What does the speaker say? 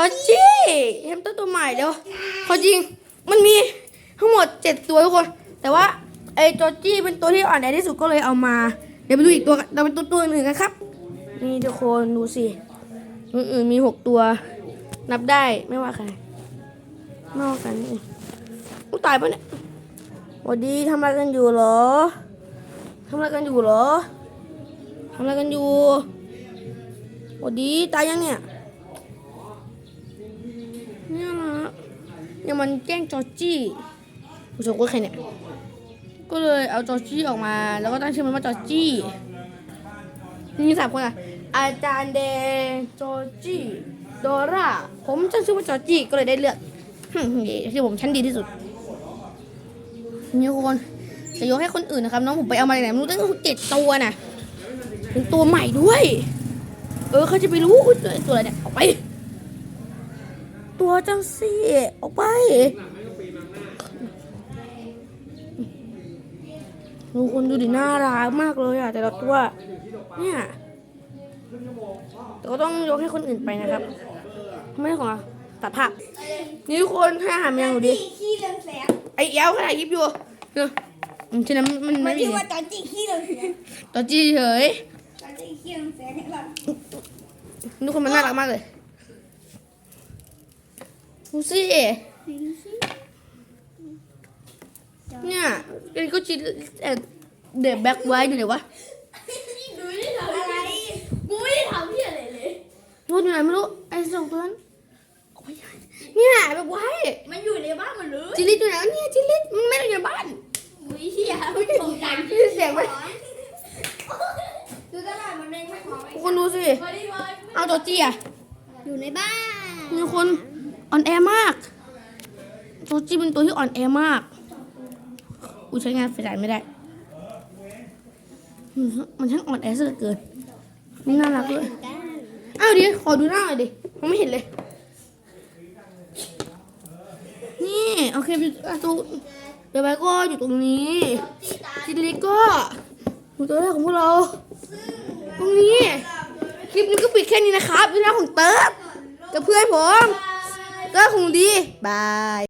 จอจี้แฮมสเตอร์ตัวใหม่เดี๋ยวเขาจริงมันมีทั้งหมดเจ็ดตัวทุกคน แต่ว่าไอ้จอจี้เป็นตัวที่อ่อนแอที่สุดก็เลยเอามา เดี๋ยวไปดูอีกตัวเราเป็นตัวตัวอื่นกันครับ นี่ทุกคนดูสิตัวอื่นมีหกตัว นับได้ไม่ว่าใครไม่ว่ากันอู้ตายปะเนี่ยสวัสดีทำอะไรกันอยู่เหรอทำอะไรกันอยู่เหรอทำอะไรกันอยู่สวัสดีตายยังเนี่ย เนี่ยมันแกล้งจอร์จี้ผู้ชมก็ใครเนี่ย ก็เลยเอาจอร์จี้ออกมา แล้วก็ตั้งชื่อมันว่าจอร์จี้มีสามคนอะ อาจารย์แดงจอร์จี้ดอร่า ผมตั้งชื่อว่าจอร์จี้ก็เลยได้เลือกฮึ่มเย่ที่ผมชั้นดีที่สุดนี่คนจะยกให้คนอื่นนะครับ น้องผมไปเอามาจากไหนไม่รู้ตั้งเจ็ดตัวน่ะเป็นตัวใหม่ด้วย เออเขาจะไปรู้ตัวตัวอะไรเนี่ยออกไป ตัวจังสิออกไปดูคนดูดิน่ารักมากเลยอะแต่ละตัวเนี่ยแต่ก็ต้องยกให้คนอื่นไปนะครับ ไม่ขอตัดภาพนี่ทุกคนให้อาหารแมวหนูดิขี้เรืองแสงไอ้เอ้วขนาดยิบอยู่เอออืมฉะนั้นมันมัไม่นมีชื่อว่าจอนจี้ขี้เรืองแสงตัวจี้เฉยจอนจี้ขี้เรืองแสงเนี่ยเราทุกคนมันน่ารักมากเลย ดูสิเนี่ยเป็นก็จีเอ่อเดบแบ็กไว้อยู่ไหนวะอะไรกูไม่ได้ทำที่อะไรเลยรู้อยู่ไหนไม่รู้ไอ้สองตัวนั้นเอาไปเนี่ยแบ็กไว้มันอยู่ในบ้านหมันเลยจิลิตอยู่ไหนวะเนี่ยจิลิตมันไม่ได้อยู่ในบ้านอุ้ยเฮียไม่ตรงกันได้ยินเสียงไหมดูตลาดมันเองไม่พอทุกคนดูสิมาดิมาเอาตัวจี้อะอยู่ในบ้านมีคน อ่อนแอมากตัวจี้เป็นตัวที่อ่อนแอมากอูใช้งานไฟฉายไม่ได้ มันช่างอ่อนแอซะเหลือเกินไม่น่ารักเลยอ้าวดิขอดูหน้าหน่อยดิผมไม่เห็นเลย นี่โอเคประตูเดี๋ยวไปก็อยู่ตรงนี้จิลิก็อยู่ตัวแรกของพวกเรา ตรงนี้ คลิปนี้ก็ปิดแค่นี้นะครับดูหน้าของเติร์ดกับเพื่อนผม ก็คงดี บาย